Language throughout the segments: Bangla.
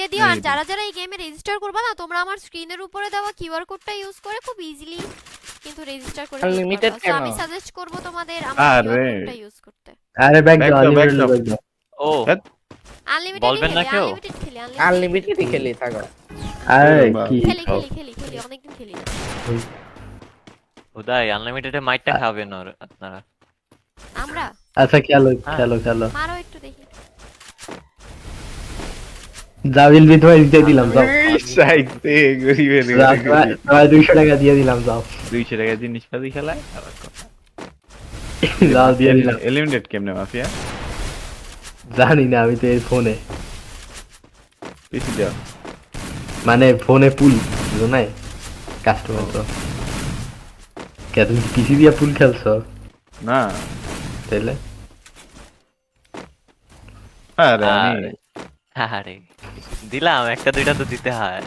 দিয়ে দিও। আর যারা যারা এই গেমে রেজিস্টার করবে না তোমরা আমার স্ক্রিনের উপরে দেওয়া কিউআর কোডটা ইউজ করে খুব ইজিলি কিন্তু রেজিস্টার করে পারবা। আমি সাজেস্ট করব তোমাদের আমার কিউআর কোডটা ইউজ করতে। আরে দাও আনলিমিটেড ও? আনলিমিটেড বলবেন না কেউ? আনলিমিটেড খেলি থাকো আরে কি? খেলি খেলি খেলি খেলি অনেকদিন খেলি উদয় আনলিমিটেড মাইটটা খাবেন আপনারা। আমরা? আচ্ছা খেলো হ্যাঁ। খেলো খেলো। মারো জাবিল বি তোমায় দিয়ে দিলাম যাও। সাইতে গরিবের দুইশো টাকা দিয়ে দিলাম যাও। দুইশো টাকা জিনিসপাতি খেলায়? আবার যাও দিয়ে দিলাম। এলিমিনেট কেমনে মাফিয়া? জানি না আমি তো এই ফোনে। পিসি দাও। মানে ফোনে পুল নাই? কাস্টমার তো। কে তুমি পিসি দিয়ে পুল খেলছো? না। তাইলে? আরে। আরে। দিলাম একটা দুইটা তো দিতে হয়।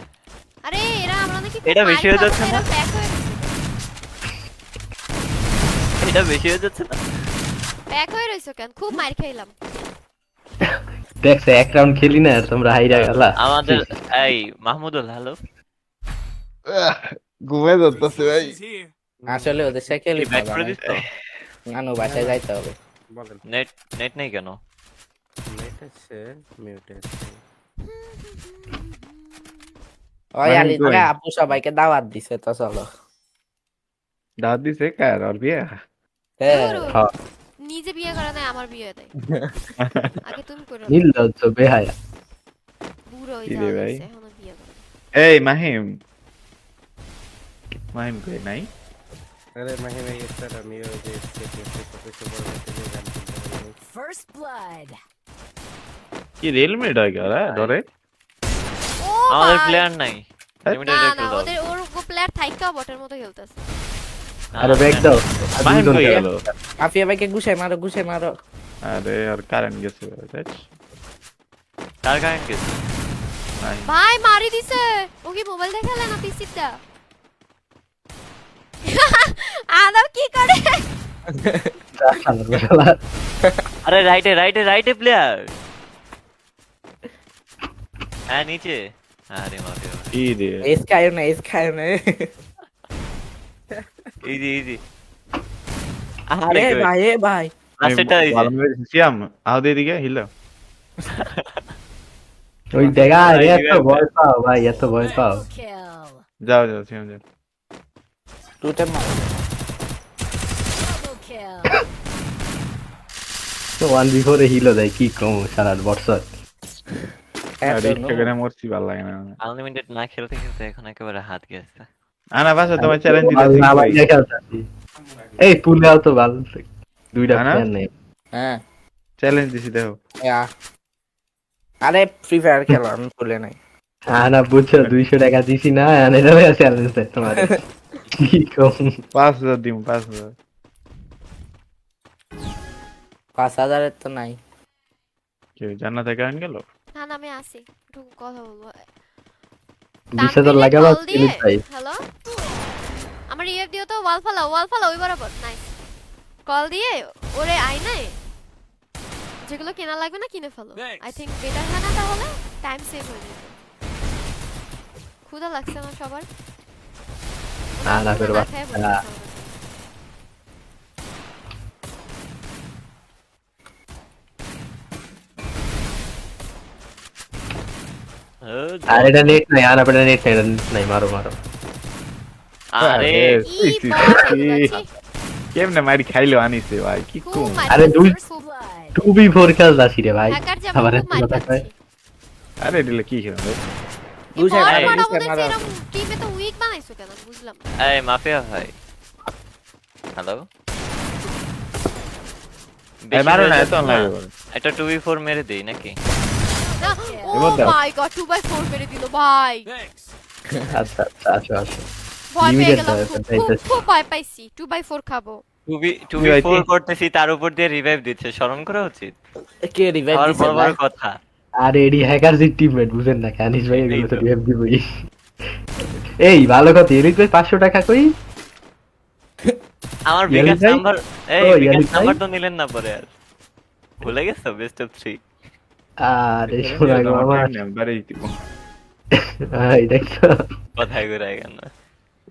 আরে এরা আমরা নাকি এটা বেশি হয়ে যাচ্ছে না? হয়ে এটা বেশি হয়ে যাচ্ছে না? প্যাক হয়ে রইছো কেন? খুব মার খাইলাম। দেখছ এক রাউন্ড খেলি না তোমরা হাইরা গেলা। আমাদের এই মাহমুদুল হ্যালো ঘুমে যাচ্ছে ভাই। আসলে ওদের সাথে খেলি ব্যাক করে দিস তো। নানু বাসায় যাইতে হবে। বলেন নেট নেট নেই কেন? নেট আছে মিউট আছে। ওই মানে আলি কই? তোকে আপু সবাইকে দাওয়াত দিছে তো চলো দাঁত দিছে কার আর বিয়ে হ্যাঁ ধুরু, হ্যাঁ। নিজে বিয়ে করে নাই আমার বিয়ে দেয় আগে তুমি করো নির্লজ্জ বেহায়া বুড়ো হয়ে কি রে যাওয়া ভাই? হয়েছে এখনও বিয়ে করে এই মাহিম মাহিম কই নাই আরে মাহি ভাই স্যার আমি ওই যে স্টেটে কত কিছু বড় একটা গান শুনতে পারি First blood. কি রেলমেট হয় গেল ধরে ও আমাদের প্লেয়ার নাই। লিমিটেড না একটু দাও। ওদের ওর প্লেয়ার থাইকাও বটের মতো খেলতেছে। আরে না, দাও। দুজন। গেল ভাইকে গুছাই মারো গুছাই মারো। আরে আর কারেন্ট গেছে দেখ। কার কারেন্ট গেছে? ভাই মারি দিছে। ও কি মোবাইল দেখালে না পিসিটা? আদম কি করে? আরে রাইটে রাইটে রাইটে প্লেয়ার হ্যাঁ নিচে। আরে মাফিয়া কি রে এস খায় না এস খায় না। ইজি ইজি আরে ভাই এ ভাই। লাস্টেটা ইজি সিয়াম আও দে দিকে হিলো ওই দেখা ভাই, এত ভয় পাও ভাই এত ভয় পাও। Triple kill. যাও যাও সিয়াম যাও। টুটে মারো। Double kill. ওয়ান বিফোরে হিলো দেয় কি কম সারা বছর। আর নো। মরছি ভালো লাগে না আনলিমিটেড না খেলতে খেলতে এখন একেবারে হাত গেছে। আনা বাসা তোমার চ্যালেঞ্জ না, দিতে ভাই, এই পুলেও তো ভালো দুইটা না, না? প্লেয়ার নেই। হ্যাঁ। চ্যালেঞ্জ দিছি দেখো। আরে ফ্রি ফায়ার খেলো আমি ভুলে নাই। হ্যাঁ না বুঝছ দুইশো টাকা দিছি না এনে দেবে চ্যালেঞ্জ দেয় তোমার। কি কম। পাঁচ হাজার দিম পাঁচ হাজার। পাঁচ হাজারের তো নাই। কেউ জান্নাতে কারেন্ট গেল? না না আমি আসি একটু কথা বলব। বিশ হাজার লাগাবো হ্যালো আমার ইএফ দিও তো ওয়াল ফালাও ওয়াল ফালাও ওই বরাবর। নাইস কল দিয়ে ওরে আই নাই। যেগুলো কেনা লাগবে না কিনে ফেলো। আই থিঙ্ক বেটার হয় না তাহলে টাইম সেভ হয়ে যাবে। ক্ষুধা লাগছে না সবার। আছে আমাদের। আর এটা নেট নাই আর আপনার নেট নাই এটা net নাই মারো মারো আরে ই বাবা, এগুলা, ছি, কেমনে মারি খাইলো আনিছে ভাই কি কম আরে দুই-. টু বি ফোর খেলতাছি রে ভাই হ্যাকার যেমন আবার খুব এত মার কথা কয়। খাচ্ছি। আরে দিলে কি খেলো রে? এই বুঝে বড় নাই, বড় বুঝে ওদের মারো। যেরকম টিমে তো উইক বানাইছো কেন বুঝলাম। এই মাফিয়া ভাই হ্যালো এই না এত লাগে এটা টু বি ফোর মেরে দেই নাকি এবার দাও। মাই গড 2 বাই 4 মেরে দিল ভাই। আচ্ছা আচ্ছা আসো আসো ভয় পেয়ে গেলাম খুব, তাই খুব তো। খুব ভয় পাইছি। 2 বাই 4 খাব। টু বি টু কি বি হয়েছে? ফোর করতেছি তার উপর দিয়ে রিভাইভ দিচ্ছে স্মরণ করা উচিত। কে রিভাইভ আর বড় বড় কথা। আর এডি হ্যাকার জি টিমমেট বুঝেন না কানিস ভাই এগুলো তো এই দিবই। এই ভালো কথা এরিক ভাই পাঁচশো টাকা কই? আমার বিকাশ নাম্বার এই বিকাশ নাম্বার তো নিলেন না পরে আর। ভুলে গেছো বেস্ট অফ থ্রি আরে দেখছ ঘুরে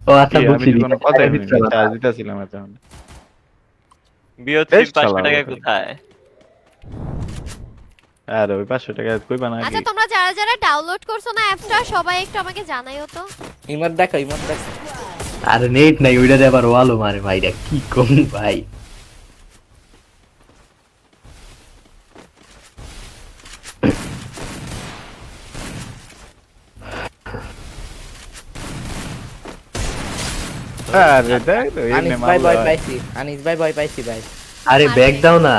ও আচ্ছা বুঝছি কোনো কথাই। চার্জ দিতেছিলাম এত টাকা ভাই। কোথায় ওই পাঁচশো টাকা কইবা না আচ্ছা তোমরা যারা যারা ডাউনলোড করছ না অ্যাপটা সবাই একটু আমাকে জানাইও তো ইমোট দেখো ইমোট দেখো আরে নেট নাই ওইটাতে আবার ওয়ালো মারে ভাইরা কি কম ভাই আরে দেখ আনিস ভাই ভয় পাইছি। আনিস ভাই ভয় পাইছি ভাই আরে। ব্যাগ দাও না।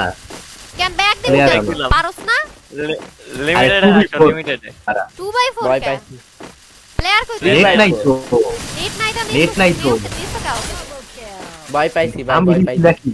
কেন ব্যাগ দিবি পারোস না? লিমিটেড লিমিটেড 2 বাই 4 ভয় কে? পাইছি। প্লেয়ার কই নেট নাই তো নেট নাই তো নেট নাই তো। ভয় পাইছি ভাই ভয় পাইছি।